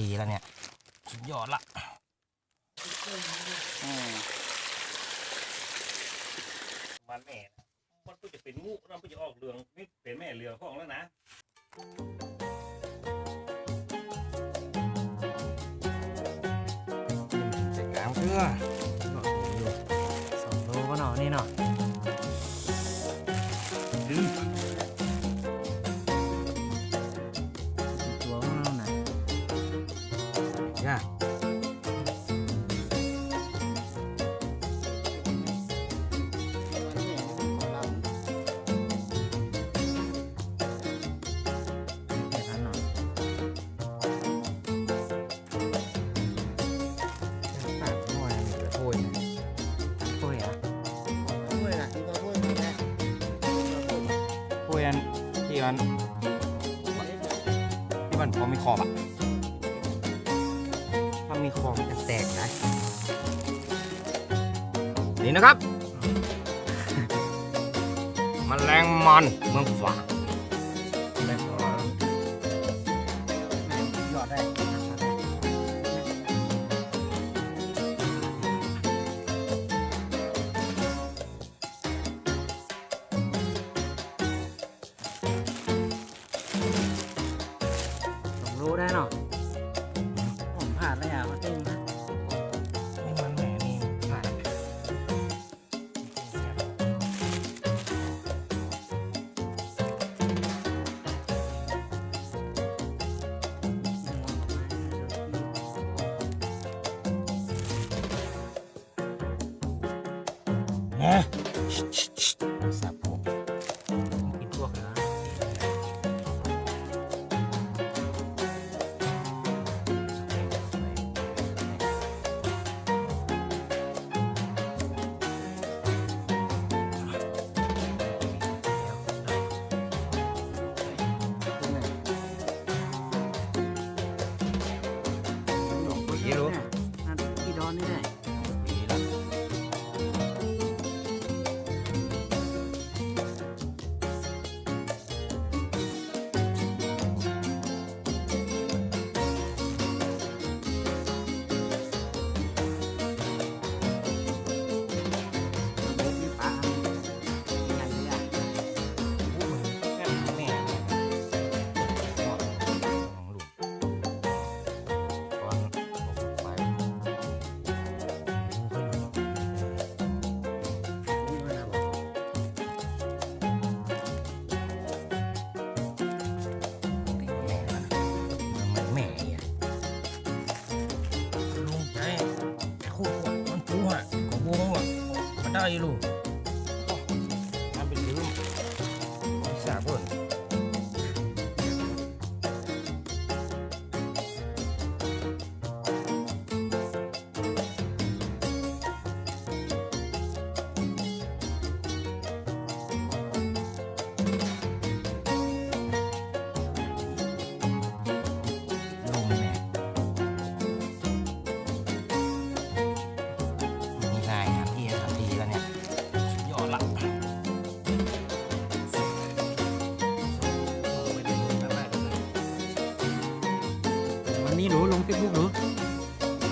ทีแล้วเนี่ยสุดยอดละอืมมันแม่นะมันก็จะเป็นงูนั่นก็จะออกเรืองนี่เป็นแม่เรือของแล้วนะใส่กลางเพื่อสองโลก็เนาะนี่เนา เนาะปากน้อยมีกระโถยโอ้ยอ่ยอันที่มันที่มันพอมีขอบอะ มีขอบมันจะแตกนะ นี่นะครับ มันแรงมันเมืองฝาง สับ มัน นี้หนูลง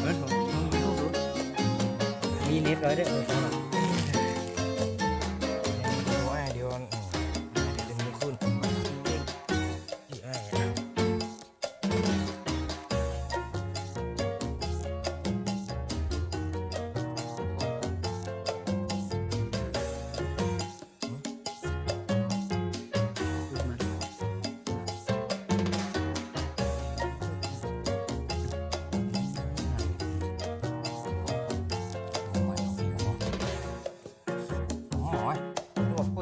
เหรองลงเฟซบุ๊กหนูมีเน็ตร้อยได้เออ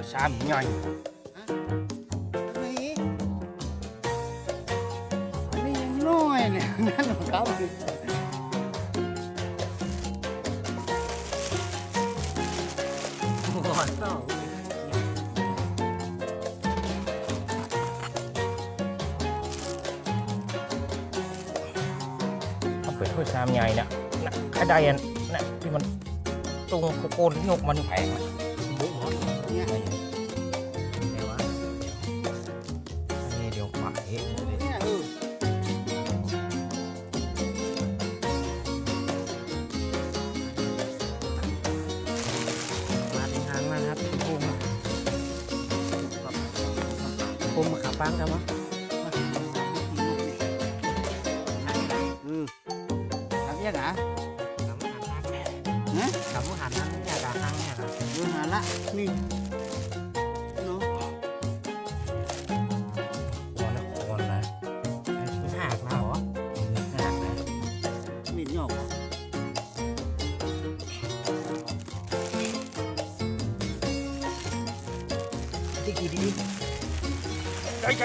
นวดผู้ชายใหญ่อันนี้ยังน้อยเนี่ยนั่นของเขาคือโอ้โหเศร้าเขาเป็นผู้ชายใหญ่เนี่ยนะขดายอันน่ะที่มันตรงโคนที่ยกมันแผง ฟังกั ใจ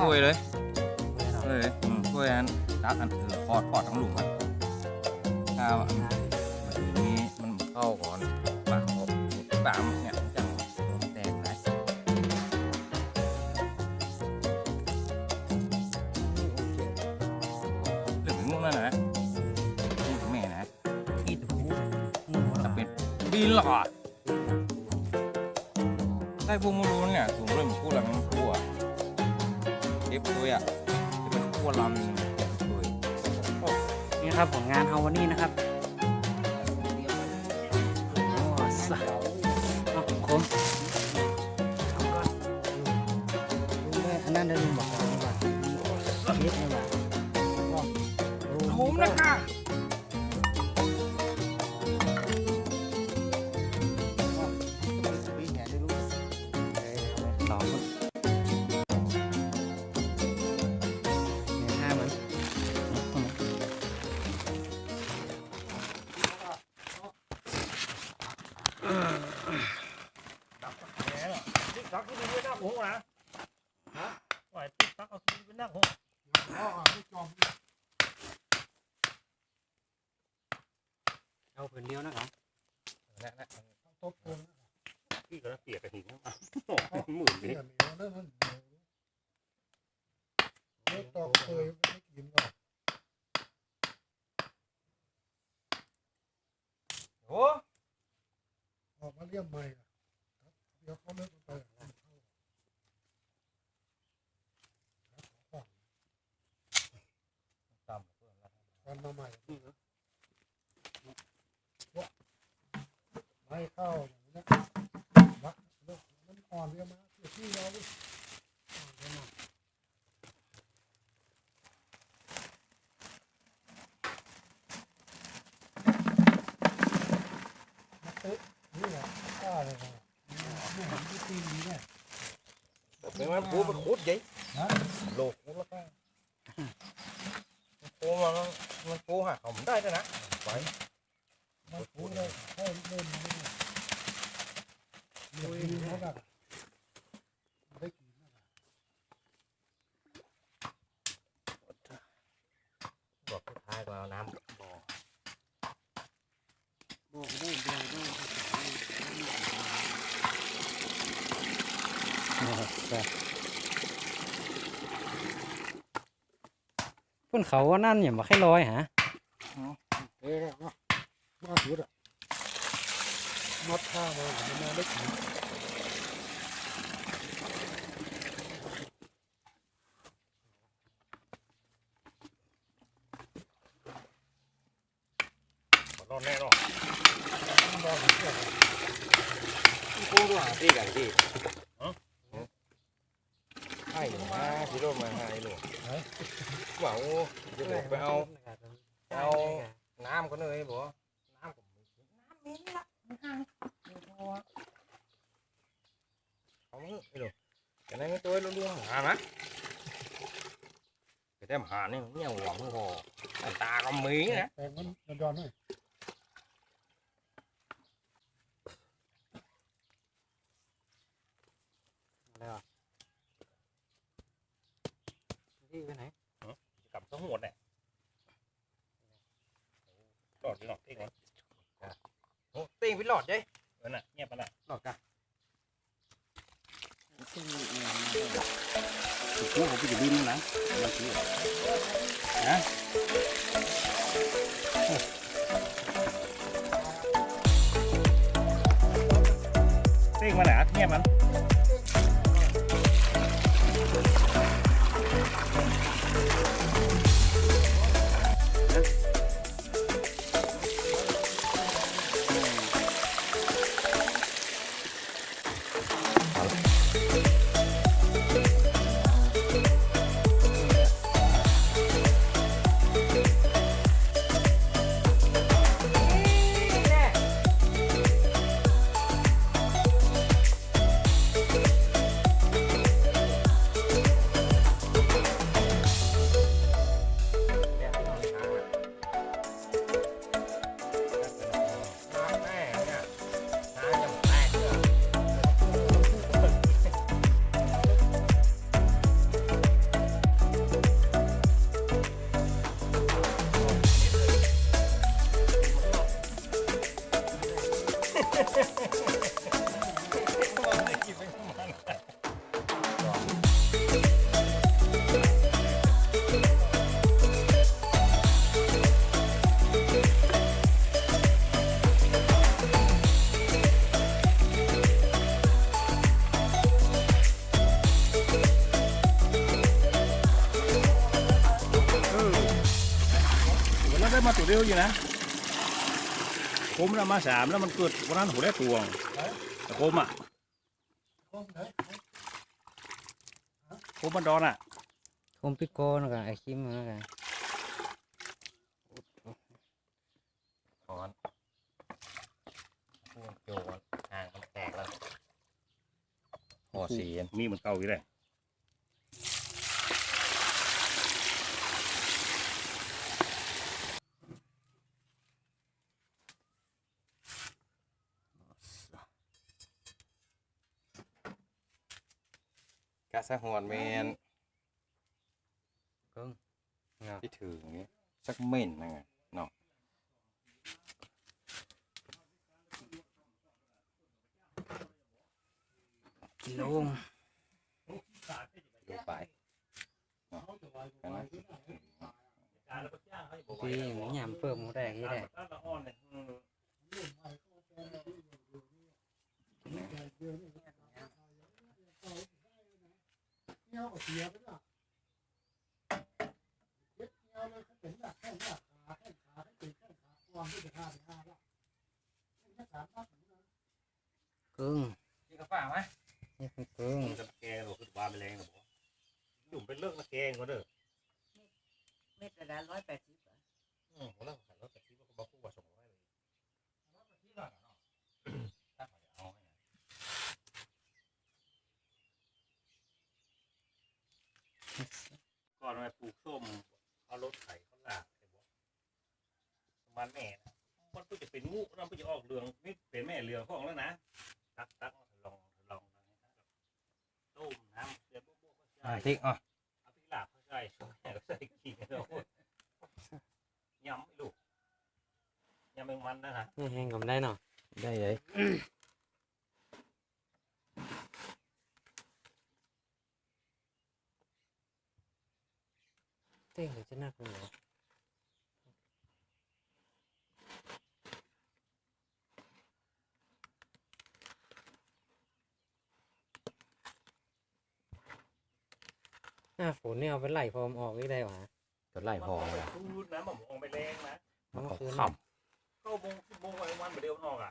กล้วยเลยเงินกล้วยเลยอืมกล้วยอันดักอันเออคอดคอดทั้งหลุมมันข้าวอันทีนี้มันเข้าก่อนปากออกปากมันเนี่ยจังแตกนะเรื่องถึงนู่นนั่นนะนี่แม่นะอีดูหัวถ้าเป็นปีนหรอได้พวกมูรูเนี่ยถุงเริ่มพูดแล้วมันพูดอะ เก็บตัวอะจะเป็นพูดลำหนึ่งเก็บตัวนี่ครับผลงานเฮาวันนี้นะครับโอ้สัสเอาคมเอาก่อนลุงได้อันนั้นได้ลุงบอกว่าว่าเฮ็ดนี่ว่าผมนะคะปีแหนได้ลุงสอง หมื่นนี้ ตอกเคยไม่กินหรอก โอ้ ออกมาเลี่ยมใหม่อะครับเดี๋ยวเขาเลิกกันไปอะครับ ต่ วันมาใหม่ไม่เข้าอย่างนี้นะวัดเลิกมันอ่อน เรียมาเสียที่เราดิอ่อนเรียมามาเตะนี่แหละข้าเลยนะนี่เห็นที่ตีนี้เนี่ยำเป็นมันพูมันคุดยัยนะโลกคุดแล้วก็โอ้มันมันโกหักเขาไม่ได้ด้วยนะไป มันพูดเลยให้เล่นมันเนี่ยเดี๋ยวดีเขาแบบได้กินนะ บอกสุดท้ายก็เอาน้ำบ่อ บอกได้เดียวได้ เพิ่ นเขาว่านั่นอย่ามาแค่ร้อยฮะเอ๊ะว่าว่าสุดอะมัดข้าวมาผมมาได้กินรอดแน่นอนบ้าเสียพูดว่าที่กันที่ไอ้หมาที่รถมาให้หนูว่าโอ้จะบอกไปเอาเอาน้ำก็เลยบอกน้ำก็มีน้ำมีละเอาไอ้หนูแต่ในไม่ตัวรู้เรื่องหานะแต่แต้มหาเนี่ยเนี่ยหวังพอตาก็มีนะแต่มันมันดอนหน่อย พี่ไปไหน กลับสมุดเนี่ยหลอดหลอดที่ก่อน โอ้เต้งไปหลอดเด้เออน่ะเงียบไปละหลอดกะกูเขาไปจะบินนะมาซื้อเต้งมาไหนเงียบมัน มาตัวเดียวอยู่นะ ผมน่ะมาสามแล้วมันเกิดวันนั้นหัวได้ตัวแต่ผมอะโอ้ไหนผมมันดอนอะคมปิโกนกับไอคิมนะกันถอนพวกโจรห่างมันแตกแล้วห่อสีอันมีเหมือนเก่าอยู่เลย กะสะหวนแมนเพิ่งเงา ที่ถึงนี้สักเม่นนะไงเนาะกิโลงดูไปเนาะกันนะพี่หยามเพิ่มหมูแดงยี่แดง เงี้ยวเสียไปละเย็ดเงี้ยวเลยเขาเป็นแบบแค่หน้าขาแค่ขาแค่ตีแค่ขาความที่จะฆ่าไปฆ่าละแค่สามนัดกึ่งกินกาแฟไหมนี่คือกึ่งจะแกงหรือคือวานไปแรงหรอเปล่าจุ่มเป็นเลิกมาแกงก็เด้อเม็ดละร้อยแปดสิบอืมผมเลิกขายรถแต่ที่ว่าเขาบอกกูว่าส่งร้อยเลยเอาให้ ก่ อนมาปลูกส้มเอารถไถเขาลากไอ้บอกมันแม่นะมันก็จะเป็นงูแล้วมันก็จะออกเรืองนี่เป็นแม่เรืองของแล้วนะตักตักลองลองต้มน้ำเดือดปุ๊บปุ๊บก็อ่าใช่ติ๊กอะเอาพี่หลาบเขาใส่ช่วยก็ใส่ขี้แล้วยำไม่ลูกยำแมงมันนะฮะนี่แห้งกับได้เนาะได้เลย เต้งหรือจะนักเลยเหรอ หน้าฝนเนี่ยเอาไปไล่พรมออกนี่ได้หวะจะไล่พอเลยพูดนะหม่อมองไปแรงนะมันเมื่ก็อคืนขับเข้าโมงสิบโมงวันวันไปเดียวนอกอะ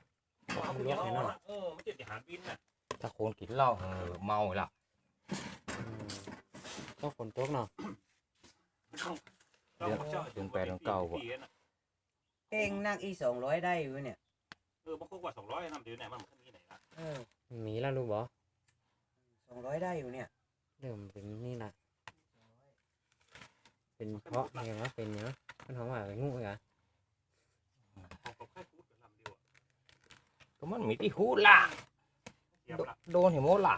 เอาไปเดียวนอกเออมันจะหาบินน่ะถ้าคนกินเหล้าเออเมาละอืมต้องฝนตกเนาะเองนั่งอีสองร้อยได้อยู่เนี่ยเออบางคนกว่าสองร้อยนำเดียวไหนมันมีไหนละเออมีแล้วรู้บ่สองร้อยได้อยู่เนี่ยเริ่มเป็นนี่ละ เป็นเพราะไงวะเป็นเนาะมันหอมว่างูเหรอของกับค่ายพูดกับลำเดียวก็มันมีที่หูละเสียบละโดนเห็นโมละ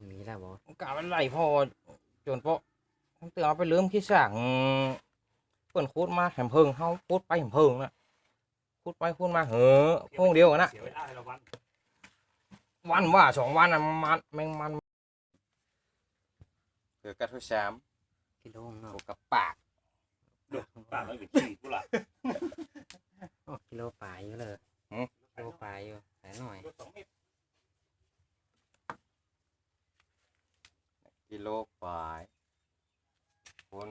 มีแล้วบ่กามันไล่พอจนเพราะเตือนเอาไปลืมขี้สั่งเปิ่นคูดมาแหมเพิงเฮาคูดไปแหมเพิงน่ะคูดไปคูดมาเหอะพวกเดียวกันนะเสียเวลาให้เราวันวันว่าสองวันอะมันแมงมันเกิดกระทุชาม กิโลเนาะบวกกับปากป้าเราอยู่ที่กูล่ะโอ้กิโลปลายอยู่เลยกิโลปลายอยู่แต่หน่อยรถสองเมตรกิโลปลายคน